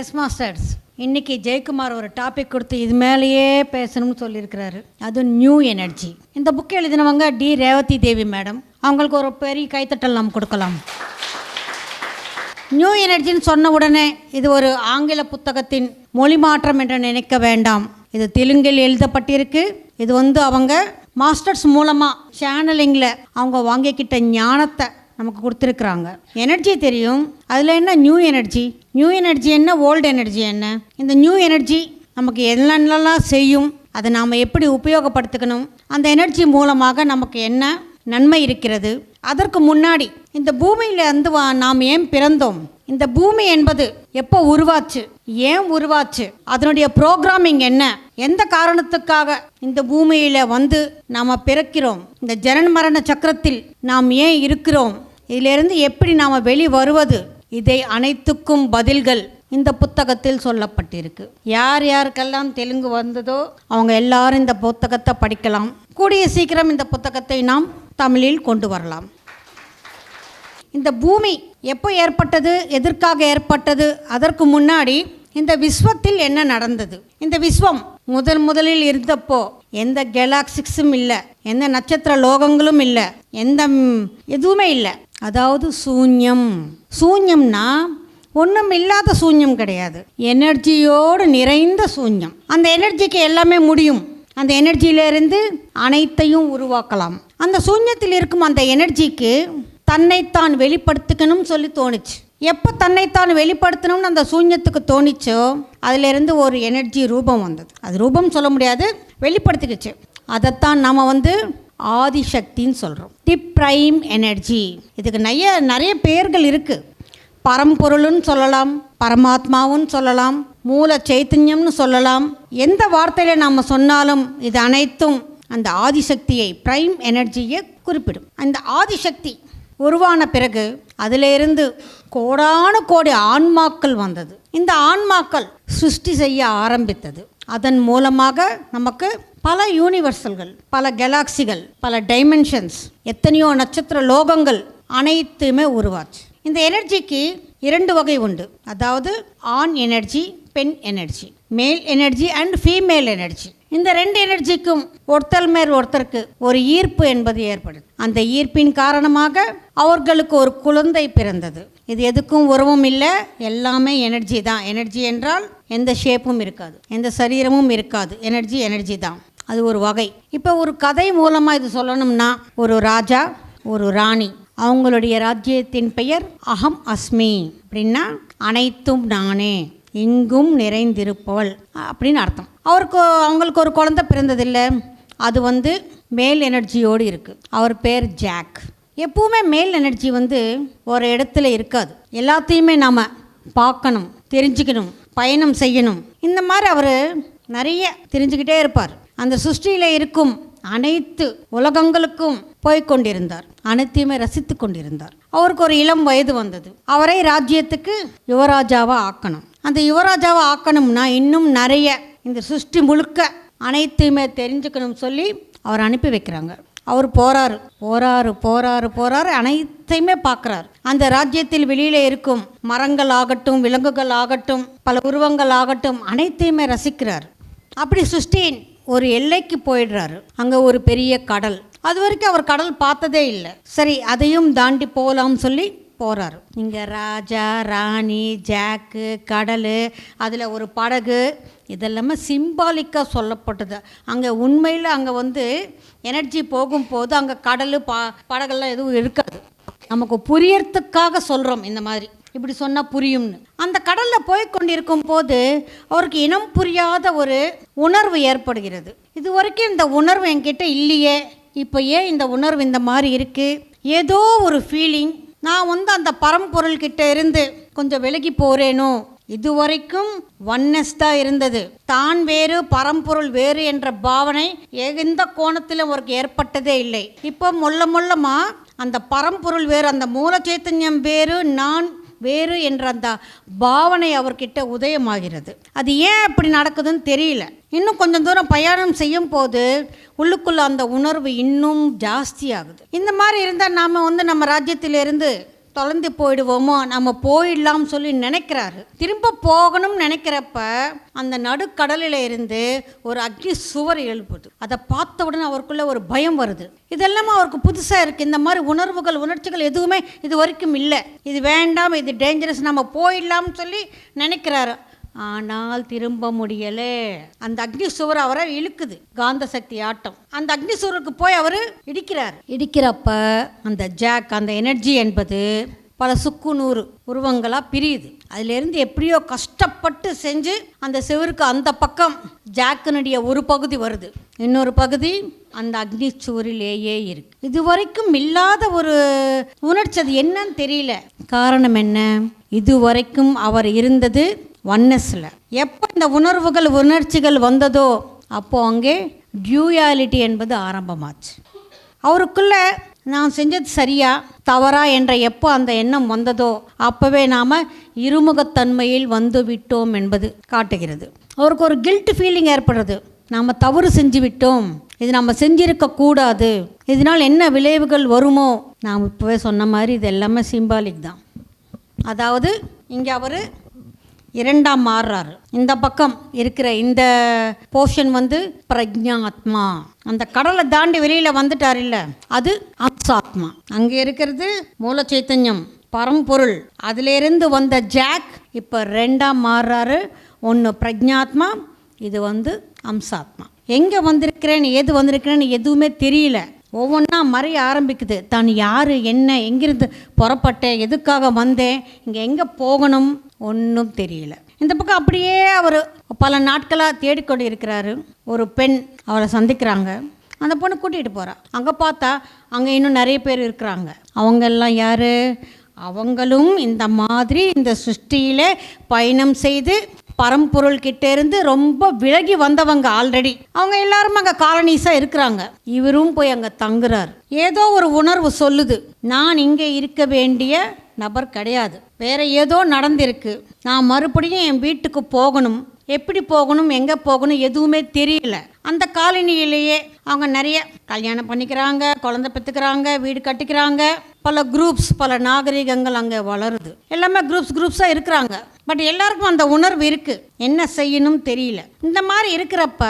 S masters இன்னைக்கு ஜெயக்குமார் ஒரு topic கொடுத்து இது மேலேயே பேசணும்னு சொல்லியிருக்கிறாரு. அது நியூ எனர்ஜி இந்த புக் எழுதினவங்க டி ரேவதி தேவி மேடம் அவங்களுக்கு ஒரு பெரிய கைத்தட்டல் நாம் கொடுக்கலாம். நியூ எனர்ஜின்னு சொன்ன உடனே இது ஒரு ஆங்கில புத்தகத்தின் மொழி மாற்றம் என்று நினைக்க வேண்டாம். இது தெலுங்கில் எழுதப்பட்டிருக்கு. இது வந்து அவங்க மாஸ்டர்ஸ் மூலமாக சேனலிங்கில் அவங்க வாங்கிக்கிட்ட ஞானத்தை நமக்கு கொடுத்துருக்குறாங்க. எனர்ஜி தெரியும். அதில் என்ன நியூ எனர்ஜி நியூ எனர்ஜி என்ன ஓல்டு எனர்ஜி என்ன? இந்த நியூ எனர்ஜி நமக்கு என்னென்னலாம் செய்யும் அதை நாம் எப்படி உபயோகப்படுத்திக்கணும் அந்த எனர்ஜி மூலமாக நமக்கு என்ன நன்மை இருக்கிறது? அதற்கு முன்னாடி இந்த பூமியில் வந்து வா- நாம் ஏன் பிறந்தோம்? இந்த பூமி என்பது எப்போ உருவாச்சு? ஏன் உருவாச்சு? அதனுடைய ப்ரோக்ராமிங் என்ன? எந்த காரணத்துக்காக இந்த பூமியில் வந்து நாம் பிறக்கிறோம்? இந்த ஜனன் மரண சக்கரத்தில் நாம் ஏன் இருக்கிறோம்? இதிலிருந்து எப்படி நாம் வெளி வருவது இதை அனைத்துக்கும் பதில்கள் இந்த புத்தகத்தில் சொல்லப்பட்டிருக்கு. யார் யாருக்கெல்லாம் தெலுங்கு வந்ததோ அவங்க எல்லாரும் இந்த புத்தகத்தை படிக்கலாம். கூடிய சீக்கிரம் இந்த புத்தகத்தை நாம் தமிழில் கொண்டு வரலாம். இந்த பூமி எப்போ ஏற்பட்டது? எதற்காக ஏற்பட்டது? அதற்கு முன்னாடி இந்த விஸ்வத்தில் என்ன நடந்தது? இந்த விஸ்வம் முதல் முதலில் இருந்தப்போ எந்த கேலாக்சிக்ஸும் இல்லை எந்த நட்சத்திர லோகங்களும் இல்லை எந்த எதுவுமே இல்லை. அதாவது சூன்யம். சூன்யம்னா ஒன்றும் இல்லாத சூன்யம் கிடையாது. எனர்ஜியோடு நிறைந்த சூன்யம். அந்த எனர்ஜிக்கு எல்லாமே முடியும். அந்த எனர்ஜியிலிருந்து அனைத்தையும் உருவாக்கலாம். அந்த சூன்யத்தில் இருக்கும் அந்த எனர்ஜிக்கு தன்னைத்தான் வெளிப்படுத்திக்கணும்னு சொல்லி தோணுச்சு. எப்போ தன்னைத்தான் வெளிப்படுத்தணும்னு அந்த சூன்யத்துக்கு தோணிச்சோ அதிலிருந்து ஒரு எனர்ஜி ரூபம் வந்தது. அது ரூபம் சொல்ல முடியாது வெளிப்படுத்திக்கிச்சு. அதைத்தான் நம்ம வந்து ஆதிசக்தின்னு சொல்கிறோம் தி ப்ரைம் எனர்ஜி இதுக்கு நிறைய நிறைய பெயர்கள் இருக்குது பரம்பொருள்னு சொல்லலாம் பரமாத்மாவும் சொல்லலாம் மூல சைத்தன்யம்னு சொல்லலாம். எந்த வார்த்தையில் நாம் சொன்னாலும் இது அனைத்தும் அந்த ஆதிசக்தியை பிரைம் எனர்ஜியை குறிப்பிடும். அந்த ஆதிசக்தி உருவான பிறகு அதிலிருந்து கோடான கோடி ஆன்மாக்கள் வந்தது. இந்த ஆன்மாக்கள் சிருஷ்டி செய்ய ஆரம்பித்தது. அதன் மூலமாக நமக்கு பல யூனிவர்சல்கள் பல கெலாக்சிகள் பல டைமென்ஷன்ஸ் எத்தனையோ நட்சத்திர லோகங்கள் அனைத்துமே உருவாச்சு. இந்த எனர்ஜிக்கு இரண்டு வகை உண்டு. அதாவது ஆண் எனர்ஜி பெண் எனர்ஜி மேல் எனர்ஜி அண்ட் ஃபீமேல் எனர்ஜி இந்த ரெண்டு எனர்ஜிக்கும் ஒருத்தர் மேல் ஒருத்தருக்கு ஒரு ஈர்ப்பு என்பது ஏற்படுது. அந்த ஈர்ப்பின் காரணமாக அவர்களுக்கு ஒரு குழந்தை பிறந்தது. இது எதுக்கும் உறவும் இல்லை எல்லாமே எனர்ஜி தான். எனர்ஜி என்றால் எந்த ஷேப்பும் இருக்காது. எந்த சரீரமும் இருக்காது. எனர்ஜி எனர்ஜி தான். அது ஒரு வகை. இப்போ ஒரு கதை மூலமாக இது சொல்லணும்னா ஒரு ராஜா ஒரு ராணி அவங்களுடைய ராஜ்யத்தின் பெயர் அகம் அஸ்மி. அப்படின்னா அனைத்தும் நானே எங்கும் நிறைந்திருப்பவள் அப்படின்னு அர்த்தம். அவருக்கு அவங்களுக்கு ஒரு குழந்தை பிறந்ததில்லை. அது வந்து மேல் எனர்ஜியோடு இருக்குது அவர் பேர் ஜாக். எப்பவுமே மேல் எனர்ஜி வந்து ஒரு இடத்துல இருக்காது. எல்லாத்தையுமே நாம் பார்க்கணும் தெரிஞ்சுக்கணும் பயணம் செய்யணும். இந்த மாதிரி அவர் நிறைய தெரிஞ்சுக்கிட்டே இருப்பார். அந்த சுஷ்டியில் இருக்கும் அனைத்து உலகங்களுக்கும் போய் கொண்டிருந்தார். அனைத்தையுமே ரசித்து கொண்டிருந்தார். அவருக்கு ஒரு இளம் வயது வந்தது. அவரை ராஜ்யத்துக்கு யுவராஜாவாக ஆக்கணும். அந்த யுவராஜாவை ஆக்கணும்னா இன்னும் நிறைய இந்த சுஷ்டி முழுக்க அனைத்தையுமே தெரிஞ்சுக்கணும் சொல்லி அவர் அனுப்பி வைக்கிறாங்க. அவர் போறாரு. போறாரு போறாரு போறாரு. அனைத்தையுமே பார்க்குறாரு. அந்த ராஜ்யத்தில் வெளியில இருக்கும் மரங்கள் ஆகட்டும் விலங்குகள் ஆகட்டும் பல உருவங்கள் ஆகட்டும் அனைத்தையுமே ரசிக்கிறார். அப்படி சிருஷ்டியின் ஒரு எல்லைக்கு போயிடுறாரு. அங்கே ஒரு பெரிய கடல். அது வரைக்கும் அவர் கடல் பார்த்ததே இல்லை. சரி அதையும் தாண்டி போகலாம்னு சொல்லி போகிறாரு இங்கே ராஜா ராணி ஜாக்கு கடல் அதில் ஒரு படகு இதெல்லாமே சிம்பாலிக்காக சொல்லப்பட்டது. அங்கே உண்மையில் அங்கே வந்து எனர்ஜி போகும்போது அங்கே கடல் பா படகெல்லாம் எதுவும் இருக்காது. நமக்கு புரியறதுக்காக சொல்கிறோம் இந்த மாதிரி. இப்படி சொன்னால் புரியும்னு. அந்த கடலில் போய் கொண்டிருக்கும் போது அவருக்கு இனம் புரியாத ஒரு உணர்வு ஏற்படுகிறது. இது வரைக்கும் இந்த உணர்வு என்கிட்ட இல்லையே. இப்போ ஏன் இந்த உணர்வு இந்த மாதிரி இருக்குது ஏதோ ஒரு ஃபீலிங் நான் வந்து அந்த பரம்பொருள் கிட்ட இருந்து கொஞ்சம் விலகி போகிறேனோ இதுவரைக்கும் ஒன்னஸ் தான் இருந்தது. தான் வேறு பரம்பொருள் வேறு என்ற பாவனை எந்த கோணத்திலும் அவருக்கு ஏற்பட்டதே இல்லை. இப்போ மொல்ல முள்ளமாக அந்த பரம்பொருள் வேறு அந்த மூல சைத்தன்யம் வேறு நான் வேறு என்ற அந்த பாவனை அவர்கிட்ட உதயமாகிறது. அது ஏன் அப்படி நடக்குதுன்னு தெரியல. இன்னும் கொஞ்சம் தூரம் பயணம் செய்யும் போது உள்ளுக்குள்ள அந்த உணர்வு இன்னும் ஜாஸ்தியாகுது. இந்த மாதிரி இருந்தால் நாம் வந்து நம்ம ராஜ்யத்திலிருந்து தொலைந்து போயிடுவோமோ நம்ம போயிடலாம் சொல்லி நினைக்கிறாரு. திரும்ப போகணும்னு நினைக்கிறப்ப அந்த நடுக்கடலில் இருந்து ஒரு அக்னி சுவர் எழுப்புது. அதை பார்த்த உடனே அவருக்குள்ள ஒரு பயம் வருது. இதெல்லாம் அவருக்கு புதுசாக இருக்குது இந்த மாதிரி உணர்வுகள் உணர்ச்சிகள் எதுவுமே இது வரைக்கும் இல்லை. இது வேண்டாம் இது டேஞ்சரஸ் நம்ம போயிடலாம்னு சொல்லி நினைக்கிறாரு. ஆனால் திரும்ப முடியலே. அந்த அக்னி சுவர் அவரை இழுக்குது. காந்த சக்தி ஆட்டம். அந்த அக்னி சுவருக்கு போய் அவர் இடிக்கிறார். இடிக்கிறப்ப அந்த ஜாக் அந்த எனர்ஜி என்பது பல சுக்கு நூறு உருவங்களாக பிரியுது. அதிலிருந்து எப்படியோ கஷ்டப்பட்டு செஞ்சு அந்த செவருக்கு அந்த பக்கம் ஜாக்கினுடைய ஒரு பகுதி வருது. இன்னொரு பகுதி அந்த அக்னி சுவரிலேயே இருக்கு. இது வரைக்கும் இல்லாத ஒரு உணர்ச்சி அது என்னன்னு தெரியல. காரணம் என்ன? இது வரைக்கும் அவர் இருந்தது ஒன்னஸில் எப்போ இந்த உணர்வுகள் உணர்ச்சிகள் வந்ததோ அப்போ அங்கே டியூயாலிட்டி என்பது ஆரம்பமாச்சு. அவருக்குள்ள நான் செஞ்சது சரியா தவறா என்ற எப்போ அந்த எண்ணம் வந்ததோ அப்போவே நாம் இருமுகத்தன்மையில் வந்து விட்டோம் என்பது காட்டுகிறது. அவருக்கு ஒரு கில்ட் ஃபீலிங் ஏற்படுறது. நாம் தவறு செஞ்சு விட்டோம். இது நம்ம செஞ்சிருக்க கூடாது. இதனால் என்ன விளைவுகள் வருமோ நாம் இப்போவே சொன்ன மாதிரி இது எல்லாமே சிம்பாலிக் தான். அதாவது இங்கே அவர் இரண்டாம் மாறுறாரு. இந்த பக்கம் இருக்கிற இந்த போர்ஷன் வந்து பிரஜாத்மா அந்த கடலை தாண்டி வெளியில் வந்துட்டார் இல்லை அது அம்சாத்மா அங்கே இருக்கிறது மூல சைத்தன்யம் பரம்பொருள். அதிலிருந்து வந்த ஜாக் இப்போ ரெண்டாம் மாறுறாரு. ஒன்று பிரஜாத்மா இது வந்து அம்சாத்மா. எங்கே வந்திருக்கிறேன்னு ஏது வந்திருக்கிறேன்னு எதுவுமே தெரியல. ஒவ்வொன்றா மறைய ஆரம்பிக்குது. தான் யார் என்ன எங்கிருந்து புறப்பட்டேன் எதுக்காக வந்தேன் இங்கே எங்கே போகணும் ஒன்றும் தெரியல. இந்த பக்கம் அப்படியே அவர் பல நாட்களாக தேடிக்கொண்டு இருக்கிறாரு ஒரு பெண் அவரை சந்திக்கிறாங்க. அந்த பொண்ணு கூட்டிகிட்டு போகிறா அங்கே பார்த்தா அங்கே இன்னும் நிறைய பேர் இருக்கிறாங்க. அவங்க எல்லாம் யார்? அவங்களும் இந்த மாதிரி இந்த சிருஷ்டியில் பயணம் செய்து பரம்பொருள் இருந்து ரொம்ப விலகி வந்தவங்க ஆல்ரெடி. அவங்க எல்லாரும் அங்கே காலனிஸாக இருக்கிறாங்க. இவரும் போய் அங்கே தங்குறார். ஏதோ ஒரு உணர்வு சொல்லுது. நான் இங்கே இருக்க வேண்டிய நபர் கிடையாது. வேற ஏதோ நடந்திருக்கு. நான் மறுபடியும் என் வீட்டுக்கு போகணும். எப்படி போகணும் எங்கே போகணும் எதுவுமே தெரியல. அந்த காலனியிலேயே அவங்க நிறைய கல்யாணம் பண்ணிக்கிறாங்க குழந்தை பெற்றுக்கிறாங்க வீடு கட்டிக்கிறாங்க. பல குரூப்ஸ் பல நாகரிகங்கள் அங்கே வளருது. எல்லாமே குரூப்ஸ் குரூப்ஸாக இருக்கிறாங்க. பட் எல்லாருக்கும் அந்த உணர்வு இருக்குது என்ன செய்யணும் தெரியல. இந்த மாதிரி இருக்கிறப்ப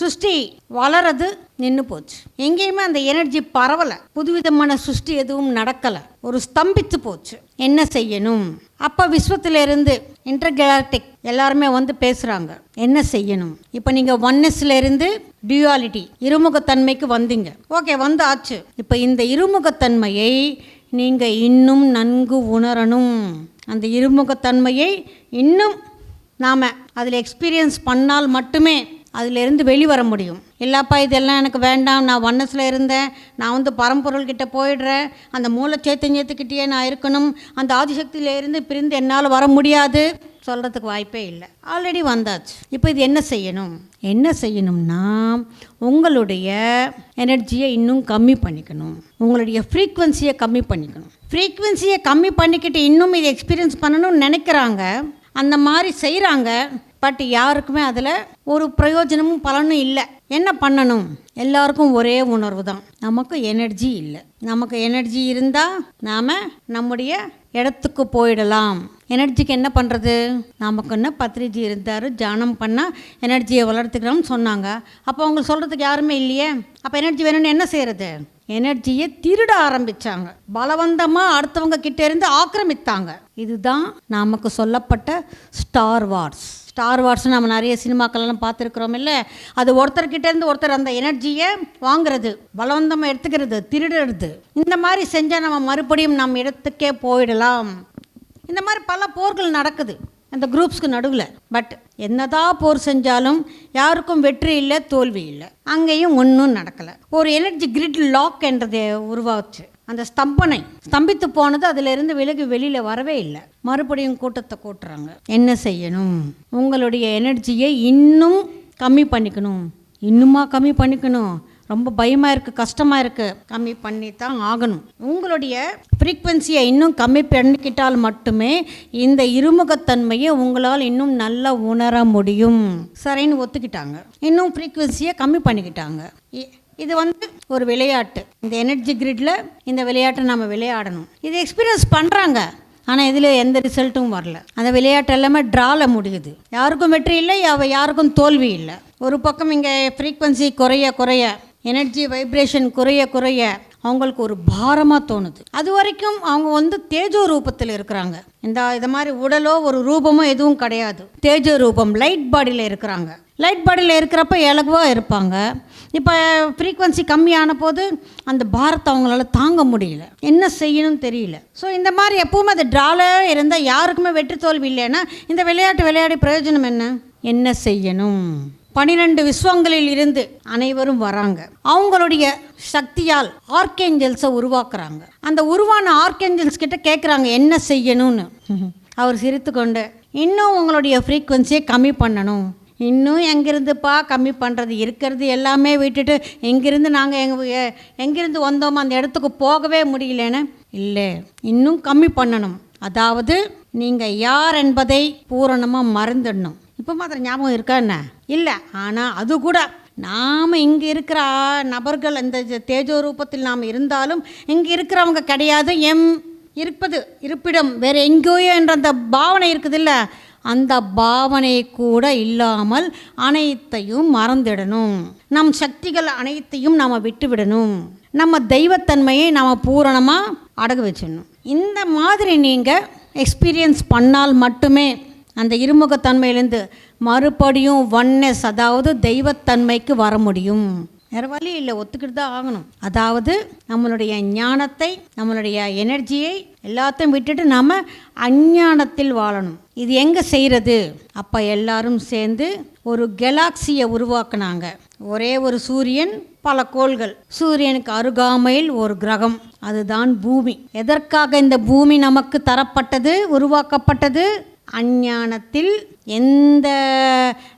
சுஷ்டி வளரது நின்று போச்சு. எங்கேயுமே அந்த எனர்ஜி பரவலை. புதுவிதமான சுஷ்டி எதுவும் நடக்கலை. ஒரு ஸ்தம்பித்து போச்சு. என்ன செய்யணும்? அப்போ விஸ்வத்திலிருந்து இன்டர்கேலக்டிக் எல்லாருமே வந்து பேசுகிறாங்க என்ன செய்யணும்? இப்போ நீங்கள் ஒன்னஸ்லேருந்து டியூயாலிட்டி இருமுகத்தன்மைக்கு வந்தீங்க. ஓகே வந்து ஆச்சு இப்போ இந்த இருமுகத்தன்மையை நீங்கள் இன்னும் நன்கு உணரணும். அந்த இருமுகத்தன்மையை இன்னும் நாம் அதில் எக்ஸ்பீரியன்ஸ் பண்ணால் மட்டுமே அதிலிருந்து வெளிவர முடியும். இல்லைப்பா இதெல்லாம் எனக்கு வேண்டாம். நான் ஒன்னஸில் இருந்தேன். நான் வந்து பரம்பொருள்கிட்ட போயிடுறேன். அந்த மூல சைத்தன்யத்துக்கிட்டேயே நான் இருக்கணும். அந்த ஆதிசக்தியில இருந்து பிரிந்து என்னால் வர முடியாது. சொல்கிறதுக்கு வாய்ப்பே இல்லை. ஆல்ரெடி வந்தாச்சு. இப்போ இது என்ன செய்யணும்? என்ன செய்யணும்னா உங்களுடைய எனர்ஜியை இன்னும் கம்மி பண்ணிக்கணும். உங்களுடைய ஃப்ரீக்குவென்சியை கம்மி பண்ணிக்கணும். ஃப்ரீக்குவென்சியை கம்மி பண்ணிக்கிட்டு இன்னும் இதை எக்ஸ்பீரியன்ஸ் பண்ணணும்னு நினைக்கிறாங்க. அந்த மாதிரி செய்கிறாங்க பட் யாருக்குமே அதில் ஒரு பிரயோஜனமும் பலனும் இல்லை. என்ன பண்ணணும்? எல்லாருக்கும் ஒரே உணர்வு தான் நமக்கு எனர்ஜி இல்லை. நமக்கு எனர்ஜி இருந்தால் நாம் நம்முடைய இடத்துக்கு போயிடலாம். எனர்ஜிக்கு என்ன பண்ணுறது நமக்கு என்ன பத்ரிஜி இருந்தார் தியானம் பண்ணால் எனர்ஜியை வளர்த்துக்கிறோம்னு சொன்னாங்க. அப்போ அவங்க சொல்கிறதுக்கு யாருமே இல்லையே? அப்போ எனர்ஜி வேணும்னு என்ன செய்கிறது எனர்ஜியை திருட ஆரம்பித்தாங்க பலவந்தமாக அடுத்தவங்க கிட்டேருந்து ஆக்கிரமித்தாங்க. இதுதான் நமக்கு சொல்லப்பட்ட ஸ்டார் வார்ஸ் ஸ்டார் வார்ஸ் நம்ம நிறைய சினிமாக்கள்லாம் பார்த்துருக்குறோம் இல்லை? அது ஒருத்தர்கிட்டேருந்து ஒருத்தர் அந்த எனர்ஜியை வாங்குறது பலவந்தமாக எடுத்துக்கிறது திருடுறது. இந்த மாதிரி செஞ்சால் நம்ம மறுபடியும் நம்ம இடத்துக்கே போயிடலாம். இந்த மாதிரி பல போர்கள் நடக்குது. அந்த குரூப்ஸ்க்கு நடுவில். பட் என்னதான் போர் செஞ்சாலும் யாருக்கும் வெற்றி இல்லை தோல்வி இல்லை. அங்கேயும் ஒன்றும் நடக்கலை. ஒரு எனர்ஜி கிரிட் லாக் என்றதை உருவாச்சு. அந்த ஸ்தம்பனை ஸ்தம்பித்து போனது அதிலிருந்து விலகி வெளியில் வரவே இல்லை. மறுபடியும் கூட்டத்தை கூட்டுறாங்க. என்ன செய்யணும்? உங்களுடைய எனர்ஜியை இன்னும் கம்மி பண்ணிக்கணும். இன்னுமா கம்மி பண்ணிக்கணும்? ரொம்ப பயமாக இருக்குது கஷ்டமாக இருக்குது கம்மி பண்ணி தான் ஆகணும். உங்களுடைய ஃப்ரீக்வன்சியை இன்னும் கம்மி பண்ணிக்கிட்டால் மட்டுமே இந்த இருமுகத்தன்மையை உங்களால் இன்னும் நல்லா உணர முடியும். சரின்னு ஒத்துக்கிட்டாங்க. இன்னும் ஃப்ரீக்வன்சியை கம்மி பண்ணிக்கிட்டாங்க. இது வந்து ஒரு விளையாட்டு. இந்த எனர்ஜி கிரிட்ல இந்த விளையாட்டை நம்ம விளையாடணும். இது எக்ஸ்பீரியன்ஸ் பண்ணுறாங்க ஆனால் இதில் எந்த ரிசல்ட்டும் வரல. அந்த விளையாட்டு எல்லாமே ட்ராவில் முடியுது. யாருக்கும் வெற்றி இல்லை யாருக்கும் தோல்வி இல்லை. ஒரு பக்கம் இங்கே ஃப்ரீக்வன்சி குறைய குறைய எனர்ஜி வைப்ரேஷன் குறைய குறைய அவங்களுக்கு ஒரு பாரமாக தோணுது. அது வரைக்கும் அவங்க வந்து தேஜோ ரூபத்தில் இருக்கிறாங்க. இந்த இது மாதிரி உடலோ ஒரு ரூபமோ எதுவும் கிடையாது. தேஜோ ரூபம் லைட் பாடியில் இருக்கிறாங்க. லைட் பாடியில் இருக்கிறப்ப இலகுவாக இருப்பாங்க. இப்போ ஃப்ரீக்வன்சி கம்மியான போது அந்த பாரத்தை அவங்களால தாங்க முடியல. என்ன செய்யணும்னு தெரியல. ஸோ இந்த மாதிரி எப்பவுமே அது ட்ராலாக இருந்தால் யாருக்குமே வெற்றி தோல்வி இல்லைன்னா இந்த விளையாட்டு விளையாடி பிரயோஜனம் என்ன? என்ன செய்யணும்? பனிரெண்டு விஸ்வங்களில் இருந்து அனைவரும் வராங்க. அவங்களுடைய சக்தியால் ஆர்கேஞ்சல்ஸை உருவாக்குறாங்க. அந்த உருவான ஆர்கேஞ்சல்ஸ் கிட்ட கேட்குறாங்க என்ன செய்யணும்னு. அவர் சிரித்துக்கொண்டு இன்னும் உங்களுடைய ஃப்ரீக்குவன்சியை கம்மி பண்ணணும். இன்னும் எங்கேருந்துப்பா கம்மி பண்ணுறது இருக்கிறது எல்லாமே விட்டுட்டு இங்கேருந்து நாங்கள் எங்கள் எங்கேருந்து வந்தோமோ அந்த இடத்துக்கு போகவே முடியலன்னு? இல்லை. இன்னும் கம்மி பண்ணணும். அதாவது நீங்கள் யார் என்பதை பூரணமாக மறந்துடணும். இப்போ மாத்திரம் ஞாபகம் இருக்கா என்ன? இல்லை. ஆனால் அது கூட நாம் இங்கே இருக்கிற நபர்கள் அந்த தேஜோ ரூபத்தில் நாம் இருந்தாலும் இங்கே இருக்கிறவங்க கிடையாது. எம் இருப்பது இருப்பிடம் வேறு எங்கேயோ என்ற அந்த பாவனை இருக்குதுல்ல? அந்த பாவனை கூட இல்லாமல் அனைத்தையும் மறந்துடணும். நம் சக்திகள் அனைத்தையும் நாம் விட்டுவிடணும். நம்ம தெய்வத்தன்மையை நாம் பூரணமாக அடகு வச்சிடணும். இந்த மாதிரி நீங்கள் எக்ஸ்பீரியன்ஸ் பண்ணால் மட்டுமே அந்த இருமுகத்தன்மையிலேருந்து மறுபடியும் ஒன்னஸ் அதாவது தெய்வத்தன்மைக்கு வர முடியும். வேறு வழி இல்லை ஒத்துக்கிட்டு தான் ஆகணும். அதாவது நம்மளுடைய ஞானத்தை நம்மளுடைய எனர்ஜியை எல்லாத்தையும் விட்டுட்டு நாம் அஞ்ஞானத்தில் வாழணும். இது எங்கே செய்கிறது அப்போ எல்லாரும் சேர்ந்து ஒரு கெலாக்சியை உருவாக்குனாங்க. ஒரே ஒரு சூரியன் பல கோள்கள். சூரியனுக்கு அருகாமையில் ஒரு கிரகம். அதுதான் பூமி. எதற்காக இந்த பூமி நமக்கு தரப்பட்டது உருவாக்கப்பட்டது? அஞ்ஞானத்தில் எந்த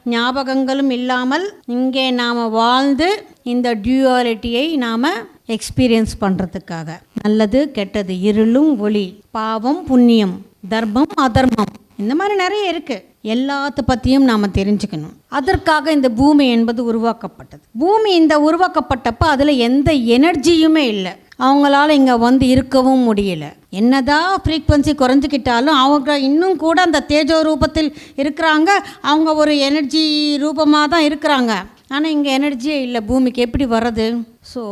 ஞாபகங்களும் இல்லாமல் இங்கே நாம் வாழ்ந்து இந்த டியூவாலிட்டியை நாம் எக்ஸ்பீரியன்ஸ் பண்ணுறதுக்காக நல்லது கெட்டது இருளும் ஒளி பாவம் புண்ணியம் தர்மம் அதர்மம் இந்த மாதிரி நிறைய இருக்குது எல்லாத்த பற்றியும் நாம் தெரிஞ்சுக்கணும். அதற்காக இந்த பூமி என்பது உருவாக்கப்பட்டது. பூமி இந்த உருவாக்கப்பட்டப்போ அதில் எந்த எனர்ஜியுமே இல்லை. அவங்களால இங்கே வந்து இருக்கவும் முடியல. என்னதான் ஃப்ரீக்வன்சி குறைஞ்சிக்கிட்டாலும் அவங்க இன்னும் கூட அந்த தேஜோ ரூபத்தில் இருக்கிறாங்க. அவங்க ஒரு எனர்ஜி ரூபமாக தான் இருக்கிறாங்க. ஆனால் இங்கே எனர்ஜியே இல்லை. பூமிக்கு எப்படி வர்றது? ஸோ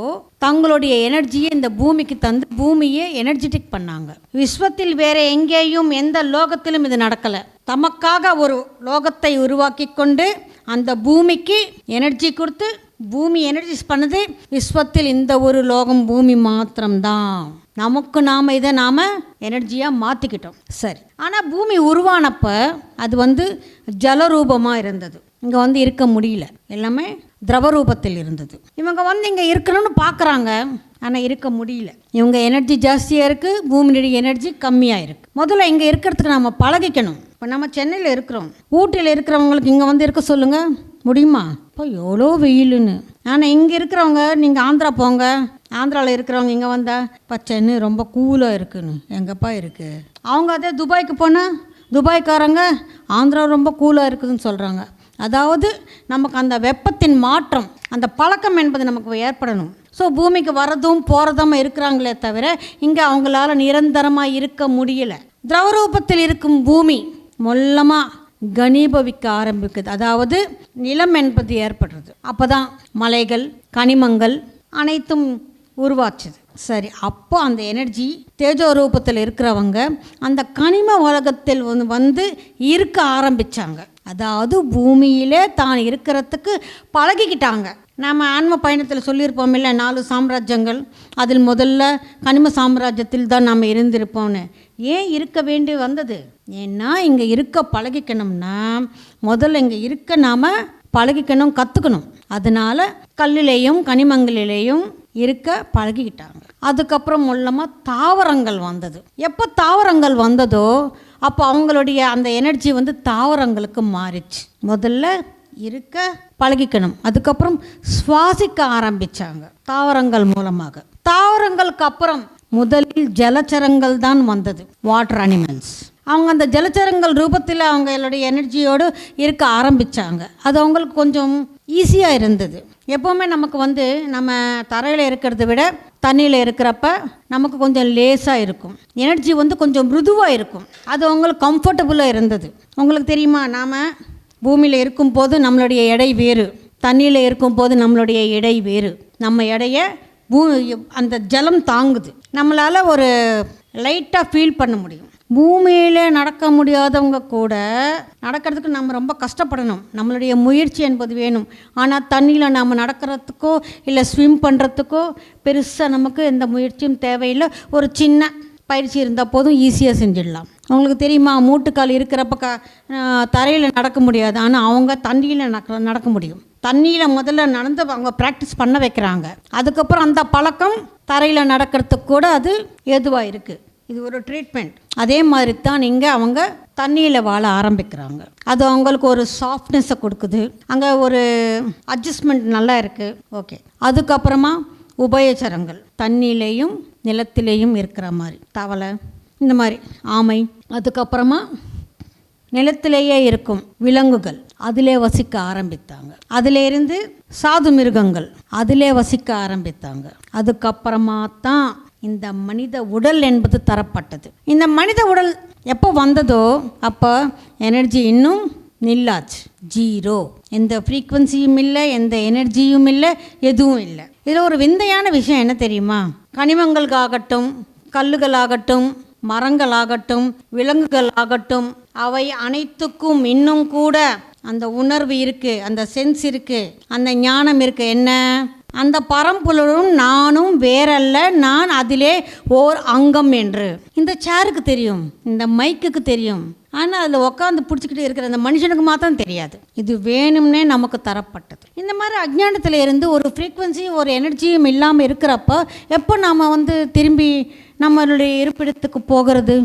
தங்களுடைய எனர்ஜியை இந்த பூமிக்கு தந்து பூமியை எனர்ஜெட்டிக் பண்ணாங்க. விஸ்வத்தில் வேற எங்கேயும் எந்த லோகத்திலும் இது நடக்கலை. தமக்காக ஒரு லோகத்தை உருவாக்கி கொண்டு அந்த பூமிக்கு எனர்ஜி கொடுத்து பூமி எனர்ஜிஸ் பண்ணுது. விஸ்வத்தில் இந்த ஒரு லோகம் பூமி மாத்திரம்தான். நமக்கு நாம் இதை நாம் எனர்ஜியாக மாற்றிக்கிட்டோம் சரி. ஆனால் பூமி உருவானப்ப அது வந்து ஜலரூபமாக இருந்தது. இங்கே வந்து இருக்க முடியல. எல்லாமே திரவ ரூபத்தில் இருந்தது. இவங்க வந்து இங்கே இருக்கணும்னு பார்க்குறாங்க ஆனால் இருக்க முடியல. இவங்க எனர்ஜி ஜாஸ்தியாக இருக்குது பூமியுடைய எனர்ஜி கம்மியாக இருக்குது முதல்ல இங்கே இருக்கிறதுக்கு நம்ம பழகிக்கணும். இப்போ நம்ம சென்னையில் இருக்கிறோம். ஊட்டியில் இருக்கிறவங்களுக்கு இங்கே வந்து இருக்க சொல்லுங்கள் முடியுமா? இப்போ எவ்வளோ வெயிலுன்னு. ஆனால் இங்கே இருக்கிறவங்க நீங்கள் ஆந்திரா போங்க. ஆந்திராவில் இருக்கிறவங்க இங்கே வந்தால் பச்சைன்னு ரொம்ப கூலாக இருக்குன்னு. எங்கப்பா இருக்குது அவங்க அதே துபாய்க்கு போனால் துபாய்க்காரங்க ஆந்திரா ரொம்ப கூலாக இருக்குதுன்னு சொல்கிறாங்க அதாவது நமக்கு அந்த வெப்பத்தின் மாற்றம் அந்த பழக்கம் என்பது நமக்கு ஏற்படணும். ஸோ பூமிக்கு வரதும் போகிறதும் இருக்கிறாங்களே தவிர இங்கே அவங்களால நிரந்தரமாக இருக்க முடியல. திரவரூபத்தில் இருக்கும் பூமி மொல்லமாக கனீபவிக்க ஆரம்பிக்குது. அதாவது நிலம் என்பது ஏற்படுறது. அப்போ தான் மலைகள் கனிமங்கள் அனைத்தும் உருவாச்சுது. சரி அப்போ அந்த எனர்ஜி தேஜோ ரூபத்தில் இருக்கிறவங்க அந்த கனிம உலகத்தில் வந்து வந்து இருக்க ஆரம்பித்தாங்க அதாவது பூமியிலே தான் இருக்கிறதுக்கு பழகிக்கிட்டாங்க. நாம் ஆன்ம பயணத்தில் சொல்லியிருப்போம் இல்லை நாலு சாம்ராஜ்யங்கள். அதில் முதல்ல கனிம சாம்ராஜ்யத்தில் தான் நாம் இருந்திருப்போம்னு. ஏன் இருக்க வேண்டி வந்தது? ஏன்னா இங்கே இருக்க பழகிக்கணும்னா முதல்ல இங்கே இருக்க நாம் பழகிக்கணும் கற்றுக்கணும் அதனால் கல்லிலேயும் கனிமங்களிலேயும் இருக்க பழகிக்கிட்டாங்க. அதுக்கப்புறம் மூலமாக தாவரங்கள் வந்தது. எப்போ தாவரங்கள் வந்ததோ அப்போ அவங்களுடைய அந்த எனர்ஜி வந்து தாவரங்களுக்கு மாறிச்சு முதல்ல இருக்க பழகிக்கணும். அதுக்கப்புறம் சுவாசிக்க ஆரம்பிச்சாங்க தாவரங்கள் மூலமாக. தாவரங்களுக்கு அப்புறம் முதலில் ஜலச்சரங்கள் தான் வந்தது. வாட்டர் அனிமல்ஸ் அவங்க அந்த ஜலச்சரங்கள் ரூபத்தில் அவங்களுடைய எனர்ஜியோடு இருக்க ஆரம்பித்தாங்க அது அவங்களுக்கு கொஞ்சம் ஈஸியாக இருந்தது. எப்போவுமே நமக்கு வந்து நம்ம தரையில் இருக்கிறத விட தண்ணியில் இருக்கிறப்ப நமக்கு கொஞ்சம் லேசாக இருக்கும். எனர்ஜி வந்து கொஞ்சம் மிருதுவாக இருக்கும். அது அவங்களுக்கு கம்ஃபர்டபுளாக இருந்தது. உங்களுக்கு தெரியுமா? நாம் பூமியில் இருக்கும்போது நம்மளுடைய எடை வேறு. தண்ணியில் இருக்கும்போது நம்மளுடைய எடை வேறு. நம்ம எடையை பூ அந்த ஜலம் தாங்குது. நம்மளால் ஒரு லைட்டாக ஃபீல் பண்ண முடியும். பூமியில் நடக்க முடியாதவங்க கூட நடக்கிறதுக்கு நம்ம ரொம்ப கஷ்டப்படணும். நம்மளுடைய முயற்சி என்பது வேணும். ஆனால் தண்ணியில் நாம் நடக்கிறதுக்கோ இல்லை ஸ்விம் பண்ணுறதுக்கோ பெருசாக நமக்கு எந்த முயற்சியும் தேவையில்லை. ஒரு சின்ன பயிற்சி இருந்தால் போதும் ஈஸியாக செஞ்சிடலாம். அவங்களுக்கு தெரியுமா மூட்டுக்கால் இருக்கிறப்ப க தரையில் நடக்க முடியாது. ஆனால் அவங்க தண்ணியில் நடக்க நடக்க முடியும். தண்ணியில் முதல்ல நடந்து அவங்க ப்ராக்டிஸ் பண்ண வைக்கிறாங்க. அதுக்கப்புறம் அந்த பழக்கம் தரையில் நடக்கிறதுக்கு கூட அது ஏதுவாக இருக்குது இது ஒரு ட்ரீட்மெண்ட் அதே மாதிரி தான் இங்கே அவங்க தண்ணியில் வாழ ஆரம்பிக்கிறாங்க. அது அவங்களுக்கு ஒரு சாஃப்ட்னஸை கொடுக்குது. அங்கே ஒரு அட்ஜஸ்ட்மெண்ட் நல்லா இருக்குது ஓகே அதுக்கப்புறமா உபயச்சரங்கள். தண்ணியிலையும் நிலத்திலேயும் இருக்கிற மாதிரி. தவளை இந்த மாதிரி. ஆமை. அதுக்கப்புறமா நிலத்திலேயே இருக்கும் விலங்குகள். அதிலே வசிக்க ஆரம்பித்தாங்க. அதிலேருந்து சாது மிருகங்கள். அதிலே வசிக்க ஆரம்பித்தாங்க. அதுக்கப்புறமா தான் இந்த மனித உடல் என்பது தரப்பட்டது. இந்த மனித உடல் எப்போ வந்ததோ அப்போ எனர்ஜி இன்னும் நில்லாச்சு. ஜீரோ எந்த ஃப்ரீக்குவென்சியும் இல்லை எந்த எனர்ஜியும் இல்லை எதுவும் இல்லை. இதில் ஒரு விந்தையான விஷயம் என்ன தெரியுமா? கனிமங்களுக்காகட்டும் கல்லுகளாகட்டும் மரங்களாகட்டும் விலங்குகளாகட்டும் அவை அனைத்துக்கும் இன்னும் கூட அந்த உணர்வு இருக்குது அந்த சென்ஸ் இருக்குது அந்த ஞானம் இருக்குது என்ன? அந்த பரம்பொருளும் நானும் வேறல்ல நான் அதிலே ஓர் அங்கம் என்று. இந்த சேருக்கு தெரியும் இந்த மைக்குக்கு தெரியும். ஆனால் அதில் உட்காந்து பிடிச்சிக்கிட்டு இருக்கிற அந்த மனுஷனுக்கு மாத்திரம் தெரியாது. இது வேணும்னே நமக்கு தரப்பட்டது. இந்த மாதிரி அஜ்ஞானத்தில் இருந்து ஒரு ஃப்ரீக்குவென்சி ஒரு எனர்ஜியும் இல்லாமல் இருக்கிறப்ப எப்போ நாம் வந்து திரும்பி நம்மளுடைய இருப்பிடத்துக்கு போகிறது?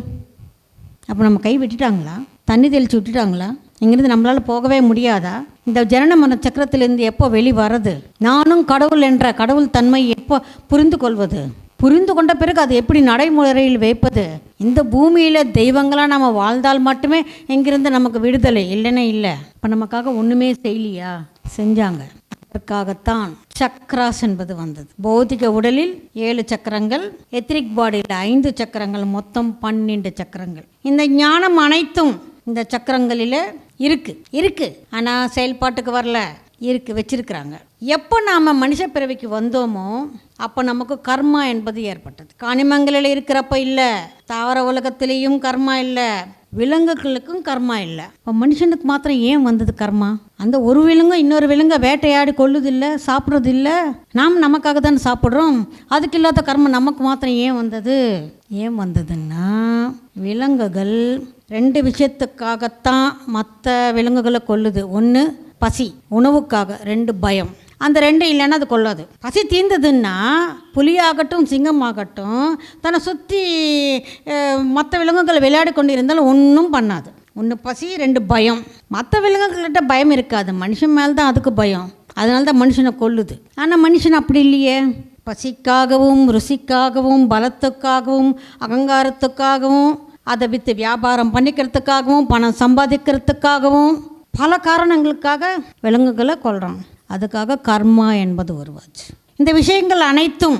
அப்போ நம்ம கை விட்டுட்டாங்களா? தண்ணி தெளித்து விட்டுட்டாங்களா? இங்கிருந்து நம்மளால் போகவே முடியாதா? இந்த ஜனன மன சக்கரத்திலிருந்து எப்போ வெளி வர்றது நானும் கடவுள் என்ற கடவுள் தன்மை எப்போ புரிந்து கொள்வது? புரிந்து கொண்ட பிறகு அது எப்படி நடைமுறையில் வைப்பது? இந்த பூமியில் தெய்வங்களாக நம்ம வாழ்ந்தால் மட்டுமே இங்கிருந்து நமக்கு விடுதலை? இல்லைன்னா இல்லை. இப்போ நமக்காக ஒன்றுமே செய்யலையா? செஞ்சாங்க. அதற்காகத்தான் சக்ராஸ் என்பது வந்தது. பௌதிக உடலில் ஏழு சக்கரங்கள் எத்ரிக் பாடியில் ஐந்து சக்கரங்கள் மொத்தம் பன்னெண்டு சக்கரங்கள். இந்த ஞானம் அனைத்தும் இந்த சக்கரங்களில் இருக்கு. இருக்கு. ஆனால் செயல்பாட்டுக்கு வரல. இருக்கு வச்சிருக்கிறாங்க. எப்போ நாம் மனுஷ பிறவிக்கு வந்தோமோ அப்போ நமக்கு கர்மா என்பது ஏற்பட்டது. காணிமங்களில் இருக்கிறப்ப இல்லை. தாவர உலகத்திலேயும் கர்மா இல்லை. விலங்குகளுக்கும் கர்மா இல்லை. இப்போ மனுஷனுக்கு மாத்திரம் ஏன் வந்தது கர்மா? அந்த ஒரு விலங்கும் இன்னொரு விலங்கை வேட்டையாடி கொள்ளுது இல்லை சாப்பிட்றது இல்லை நாம் நமக்காக தானே சாப்பிட்றோம். அதுக்கு இல்லாத கர்மம் நமக்கு மாத்திரம் ஏன் வந்தது? ஏன் வந்ததுன்னா விலங்குகள் ரெண்டு விஷயத்துக்காகத்தான் மற்ற விலங்குகளை கொல்லுது. ஒன்று பசி உணவுக்காக ரெண்டு பயம். அந்த ரெண்டும் இல்லைன்னா அது கொள்ளாது. பசி தீர்ந்ததுன்னா புலியாகட்டும் சிங்கமாகட்டும் தன்னை சுற்றி மற்ற விலங்குகள் விளையாடி கொண்டு இருந்தாலும் ஒன்றும் பண்ணாது. ஒன்று பசி ரெண்டு பயம். மற்ற விலங்குகள்கிட்ட பயம் இருக்காது. மனுஷன் மேலே தான் அதுக்கு பயம். அதனால தான் மனுஷனை கொல்லுது. ஆனால் மனுஷன் அப்படி இல்லையே. பசிக்காகவும் ருசிக்காகவும் பலத்துக்காகவும் அகங்காரத்துக்காகவும் அதை விற்று வியாபாரம் பண்ணிக்கிறதுக்காகவும் பணம் சம்பாதிக்கிறதுக்காகவும் பல காரணங்களுக்காக விலங்குகளை கொள்கிறோம் அதுக்காக கர்மா என்பது உருவாச்சு. இந்த விஷயங்கள் அனைத்தும்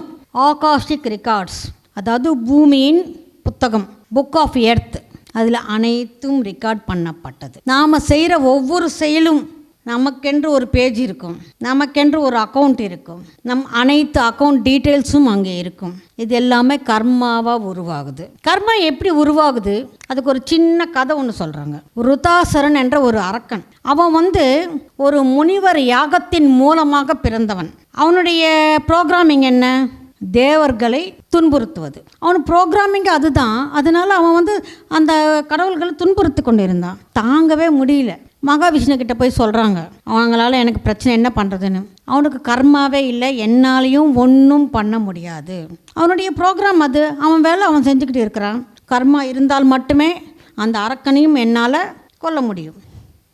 ஆகாஷிக் ரெக்கார்ட்ஸ் அதாவது பூமியின் புத்தகம் புக் ஆஃப் எர்த் அதில் அனைத்தும் ரெக்கார்ட் பண்ணப்பட்டது. நாம் செய்கிற ஒவ்வொரு செயலும் நமக்கென்று ஒரு பேஜ் இருக்கும். நமக்கென்று ஒரு அக்கௌண்ட் இருக்கும். நம் அனைத்து அக்கௌண்ட் டீட்டெயில்ஸும் அங்கே இருக்கும். இது எல்லாமே கர்மாவாக உருவாகுது. கர்மா எப்படி உருவாகுது? அதுக்கு ஒரு சின்ன கதை ஒன்று சொல்கிறாங்க ருதாசரன் என்ற ஒரு அரக்கன். அவன் வந்து ஒரு முனிவர் யாகத்தின் மூலமாக பிறந்தவன். அவனுடைய ப்ரோக்ராமிங் என்ன? தேவர்களை துன்புறுத்துவது. அவன் ப்ரோக்ராமிங் அதுதான். அதனால அவன் வந்து அந்த கடவுள்களை துன்புறுத்தி கொண்டு இருந்தான் தாங்கவே முடியல. மகாவிஷ்ணு கிட்ட போய் சொல்கிறாங்க அவங்களால எனக்கு பிரச்சனை என்ன பண்ணுறதுன்னு அவனுக்கு கர்மாவே இல்லை என்னாலையும் ஒன்றும் பண்ண முடியாது. அவனுடைய ப்ரோக்ராம் அது. அவன் வேலை அவன் செஞ்சுக்கிட்டு இருக்கிறான். கர்மா இருந்தால் மட்டுமே அந்த அரக்கனையும் என்னால் கொல்ல முடியும்.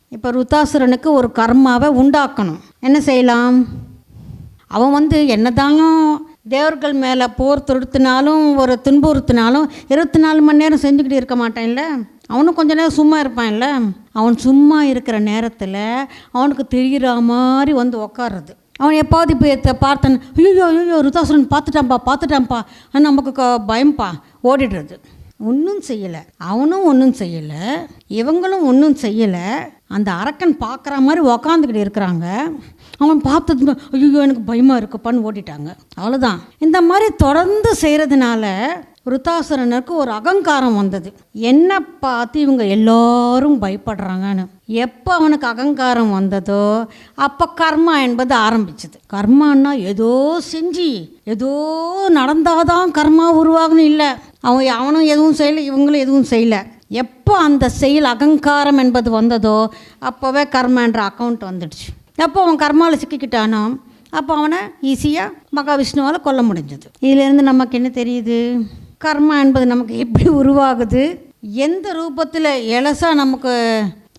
இப்போ ருத்தாசுரனுக்கு ஒரு கர்மாவை உண்டாக்கணும். என்ன செய்யலாம்? அவன் வந்து என்னதாங்க தேவர்கள் மேலே போர் தொடுத்தினாலும் ஒரு துன்புறுத்தினாலும் இருபத்தி நாலு மணி நேரம் செஞ்சுக்கிட்டு இருக்க மாட்டான்ல? அவனும் கொஞ்ச நேரம் சும்மா இருப்பான்ல? அவன் சும்மா இருக்கிற நேரத்தில் அவனுக்கு தெரிகிற மாதிரி வந்து உக்காடுறது அவன் எப்பாவது இப்போ பார்த்தன் ஐயோ ஐயோ ருதாசுரன் பார்த்துட்டான்ப்பா பார்த்துட்டான்ப்பா. நமக்கு க- பயம்ப்பா ஓடிடுறது. ஒன்றும் செய்யலை. அவனும் ஒன்றும் செய்யலை. இவங்களும் ஒன்றும் செய்யலை. அந்த அரக்கன் பார்க்குற மாதிரி உக்காந்துக்கிட்டு இருக்கிறாங்க. அவன் பார்த்தது ஐயோ எனக்கு பயமாக இருக்குப்பான்னு ஓட்டிட்டாங்க அவ்வளோதான் இந்த மாதிரி தொடர்ந்து செய்கிறதுனால ருத்தாசுரனுக்கு ஒரு அகங்காரம் வந்தது. என்ன பார்த்து இவங்க எல்லோரும் பயப்படுறாங்கன்னு. எப்போ அவனுக்கு அகங்காரம் வந்ததோ அப்போ கர்மா என்பது ஆரம்பிச்சது. கர்மான்னா ஏதோ செஞ்சு ஏதோ நடந்தாதான் கர்மா உருவாகணும் இல்லை. அவன் அவனும் எதுவும் செய்யலை இவங்களும் எதுவும் செய்யலை. எப்போ அந்த செயல் அகங்காரம் என்பது வந்ததோ அப்போவே கர்மான்ற அக்கௌண்ட் வந்துடுச்சு. எப்போ அவன் கர்மாவில் சிக்கிக்கிட்டானோ அப்போ அவனை ஈஸியாக மகாவிஷ்ணுவால் கொல்ல முடிஞ்சது. இதிலேருந்து நமக்கு என்ன தெரியுது? கர்மா என்பது நமக்கு எப்படி உருவாகுது? எந்த ரூபத்தில் எலசாக நமக்கு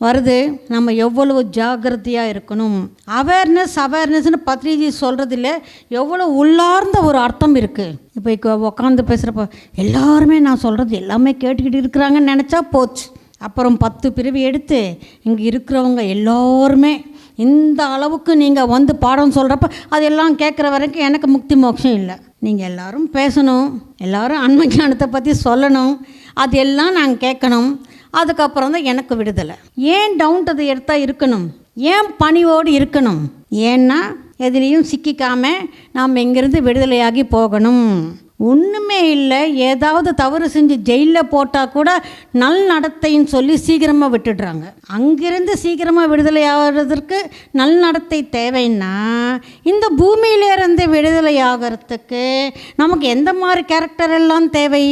வருது? நம்ம எவ்வளவு ஜாக்கிரதையாக இருக்கணும்? அவேர்னஸ் அவேர்னஸ்னு பத்ரிஜி சொல்கிறதுல எவ்வளோ உள்ளார்ந்த ஒரு அர்த்தம் இருக்குது இப்போ உக்காந்து உட்காந்து பேசுகிறப்ப எல்லாருமே நான் சொல்கிறது எல்லாமே கேட்டுக்கிட்டு இருக்கிறாங்கன்னு நினச்சா போச்சு. அப்புறம் பத்து பிரிவு எடுத்து இங்கே இருக்கிறவங்க எல்லோருமே இந்த அளவுக்கு நீங்கள் வந்து பாடம் சொல்கிறப்ப அதெல்லாம் கேட்குற வரைக்கும் எனக்கு முக்தி மோட்சம் இல்லை. நீங்கள் எல்லாரும் பேசணும் எல்லாரும் அண்மை ஞானத்தை பற்றி சொல்லணும் அது எல்லாம் நாங்கள் கேட்கணும். அதுக்கப்புறம் தான் எனக்கு விடுதலை. ஏன் டவுன் அதை எடுத்தால் இருக்கணும்? ஏன் பணிவோடு இருக்கணும்? ஏன்னா எதுலேயும் சிக்கிக்காமல் நாம் இங்கேருந்து விடுதலையாகி போகணும். ஒன்றுமே இல்லை. ஏதாவது தவறு செஞ்சு ஜெயிலில் போட்டால் கூட நல் நடத்தைன்னு சொல்லி சீக்கிரமாக விட்டுடுறாங்க. அங்கிருந்து சீக்கிரமாக விடுதலை ஆகிறதுக்கு நல் நடத்தை தேவைன்னா இந்த பூமியிலேருந்து விடுதலை ஆகிறதுக்கு நமக்கு எந்த மாதிரி கேரக்டர் எல்லாம் தேவை?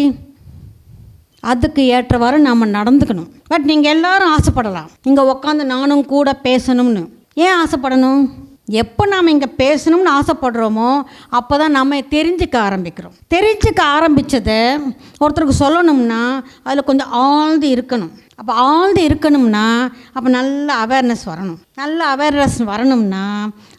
அதுக்கு ஏற்றவாறு நாம் நடந்துக்கணும். பட் நீங்கள் எல்லோரும் ஆசைப்படலாம். இங்கே உட்காந்து நானும் கூட பேசணும்னு. ஏன் ஆசைப்படணும்? எப்போ நாம் இங்கே பேசணும்னு ஆசைப்படுறோமோ அப்போ தான் நம்ம தெரிஞ்சுக்க ஆரம்பிக்கிறோம். தெரிஞ்சுக்க ஆரம்பித்ததை ஒருத்தருக்கு சொல்லணும்னா அதில் கொஞ்சம் ஆழ்ந்து இருக்கணும். அப்போ ஆழ்ந்து இருக்கணும்னா அப்போ நல்ல அவேர்னஸ் வரணும். நல்ல அவேர்னஸ் வரணும்னா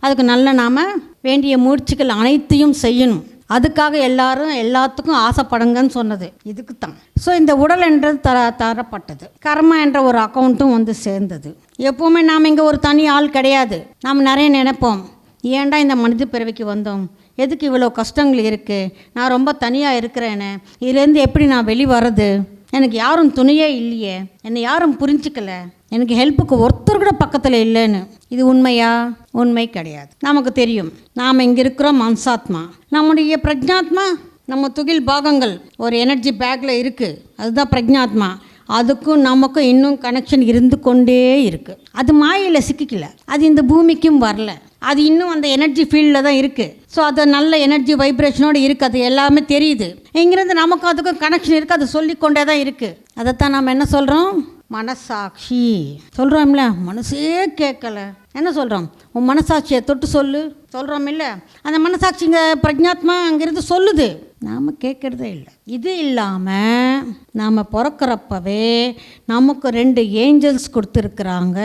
அதுக்கு நல்ல நாம் வேண்டிய முயற்சிகள் அனைத்தையும் செய்யணும். அதுக்காக எல்லாரும் எல்லாத்துக்கும் ஆசைப்படுங்கன்னு சொன்னது. இதுக்கு தான் ஸோ இந்த உடல் என்றது தர தரப்பட்டது. கர்மா என்ற ஒரு அக்கௌண்ட்டும் வந்து சேர்ந்தது. எப்போவுமே நாம் இங்கே ஒரு தனி ஆள் கிடையாது. நாம் நிறைய நினைப்போம். ஏன்டா இந்த மனித பிறவிக்கு வந்தோம்? எதுக்கு இவ்வளோ கஷ்டங்கள் இருக்குது நான் ரொம்ப தனியாக இருக்கிறேனே. இதுலேருந்து எப்படி நான் வெளி வர்றது? எனக்கு யாரும் துணையே இல்லையே. என்னை யாரும் புரிஞ்சுக்கல. எனக்கு ஹெல்ப்புக்கு ஒருத்தர் கூட பக்கத்தில் இல்லைன்னு. இது உண்மையா? உண்மை கிடையாது. நமக்கு தெரியும். நாம் இங்கே இருக்கிறோம் மனசாத்மா நம்முடைய பிரஜாத்மா நம்ம துகில் பாகங்கள் ஒரு எனர்ஜி பேக்கில் இருக்குது அதுதான் பிரஜாத்மா. அதுக்கும் நமக்கும் இன்னும் கனெக்ஷன் இருந்து கொண்டே இருக்குது அது மாயில் சிக்கிக்கல. அது இந்த பூமிக்கும் வரல. அது இன்னும் அந்த எனர்ஜி ஃபீல்டில் தான் இருக்குது ஸோ அது நல்ல எனர்ஜி வைப்ரேஷனோடு இருக்குது அது எல்லாமே தெரியுது. இங்கேருந்து நமக்கும் அதுக்கும் கனெக்ஷன் இருக்குது அது சொல்லிக்கொண்டே தான் இருக்குது அதைத்தான் நம்ம என்ன சொல்கிறோம் மனசாட்சி. சொல்கிறோம்ல மனசே கேட்கல. என்ன சொல்கிறோம் உன் மனசாட்சியை தொட்டு சொல்லு. சொல்கிறோம் இல்லை? அந்த மனசாட்சிங்க பிரஜாத்மா அங்கேருந்து சொல்லுது. நாம் கேட்குறதே இல்லை. இது இல்லாமல் நாம் பிறக்கிறப்பவே நமக்கு ரெண்டு ஏஞ்சல்ஸ் கொடுத்துருக்குறாங்க.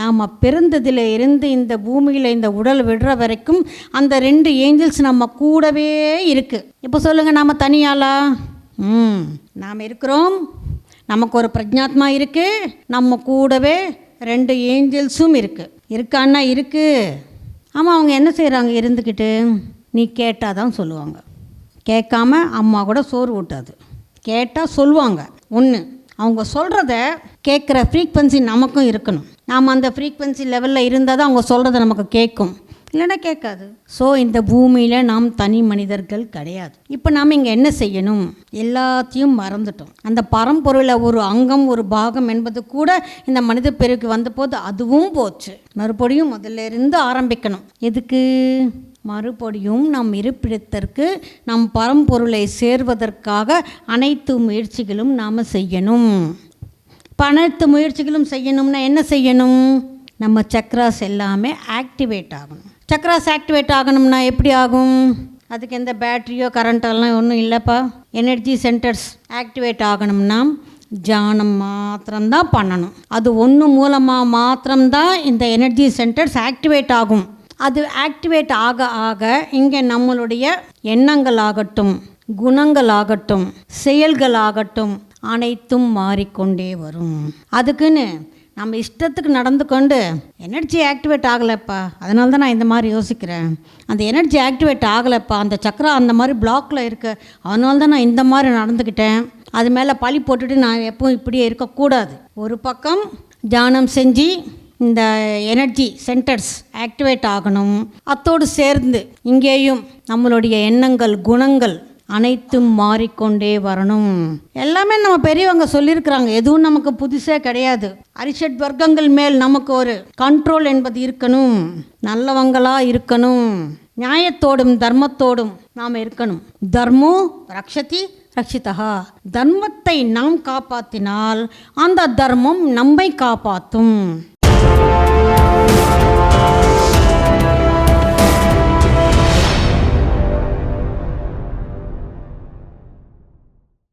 நாம் பிறந்ததில் இருந்து இந்த பூமியில் இந்த உடல் விடுற வரைக்கும் அந்த ரெண்டு ஏஞ்சல்ஸ் நம்ம கூடவே இருக்குது இப்போ சொல்லுங்கள் நாம் தனியாளா? ம் நாம் இருக்கிறோம். நமக்கு ஒரு பிரஜாத்மா இருக்குது நம்ம கூடவே ரெண்டு ஏஞ்சல்ஸும் இருக்குது இருக்கான்னா இருக்குது ஆமாம் அவங்க என்ன செய்கிறாங்க இருந்துக்கிட்டு நீ கேட்டால் தான் சொல்லுவாங்க. கேட்காம அம்மா கூட சோறு ஊட்டாது. கேட்டால் சொல்லுவாங்க. ஒன்று அவங்க சொல்கிறத கேட்குற ஃப்ரீக்வன்சி நமக்கும் இருக்கணும். நாம் அந்த ஃப்ரீக்வன்சி லெவலில் இருந்தால் தான் அவங்க சொல்கிறத நமக்கு கேட்கும். இல்லைன்னா கேட்காது. ஸோ இந்த பூமியில் நாம் தனி மனிதர்கள் கிடையாது. இப்போ நாம் இங்கே என்ன செய்யணும்? எல்லாத்தையும் மறந்துட்டோம். அந்த பரம்பொருளை ஒரு அங்கம் ஒரு பாகம் என்பது கூட இந்த மனித பெருக்கு வந்தபோது அதுவும் போச்சு. மறுபடியும் முதல்ல இருந்து ஆரம்பிக்கணும். எதுக்கு? மறுபடியும் நம் இருப்பிடத்திற்கு நம் பரம்பொருளை சேர்வதற்காக அனைத்து முயற்சிகளும் நாம் செய்யணும். இப்போ அனைத்து முயற்சிகளும் செய்யணும்னா என்ன செய்யணும்? நம்ம சக்ராஸ் எல்லாமே ஆக்டிவேட் ஆகணும். சக்ராஸ் ஆக்டிவேட் ஆகணும்னா எப்படி ஆகும்? அதுக்கு எந்த பேட்டரியோ கரண்ட்டெல்லாம் ஒன்றும் இல்லைப்பா. எனர்ஜி சென்டர்ஸ் ஆக்டிவேட் ஆகணும்னா ஜானம் மாத்திரம்தான் பண்ணணும். அது ஒன்று மூலமாக மாத்திரம்தான் இந்த எனர்ஜி சென்டர்ஸ் ஆக்டிவேட் ஆகும். அது ஆக்டிவேட் ஆக ஆக இங்கே நம்மளுடைய எண்ணங்களாகட்டும் குணங்களாகட்டும் செயல்களாகட்டும் அனைத்தும் மாறிக்கொண்டே வரும். அதுக்குன்னு நம்ம இஷ்டத்துக்கு நடந்து கொண்டு எனர்ஜி ஆக்டிவேட் ஆகலைப்பா. அதனால தான் நான் இந்த மாதிரி யோசிக்கிறேன். அந்த எனர்ஜி ஆக்டிவேட் ஆகலைப்பா. அந்த சக்கரம் அந்த மாதிரி பிளாக்கில் இருக்கு. அதனால தான் நான் இந்த மாதிரி நடந்துக்கிட்டேன். அது மேலே பழி போட்டுட்டு நான் எப்பவும் இப்படியே இருக்கக்கூடாது. ஒரு பக்கம் தியானம் செஞ்சு இந்த எனர்ஜி சென்டர்ஸ் ஆக்டிவேட் ஆகணும். அத்தோடு சேர்ந்து இங்கேயும் நம்மளுடைய எண்ணங்கள் குணங்கள் அனைத்தும் மாறிக்கொண்டே வரணும். எல்லாமே நம்ம பெரியவங்க சொல்லியிருக்கிறாங்க. எதுவும் நமக்கு புதுசே கிடையாது. அரிஷட் வர்க்கங்கள் மேல் நமக்கு ஒரு கண்ட்ரோல் என்பது இருக்கணும். நல்லவங்களா இருக்கணும். நியாயத்தோடும் தர்மத்தோடும் நாம் இருக்கணும். தர்மோ ரக்ஷதி ரக்ஷிதா தர்மத்தை நாம் காப்பாற்றினால் அந்த தர்மம் நம்மை காப்பாற்றும் Thank you.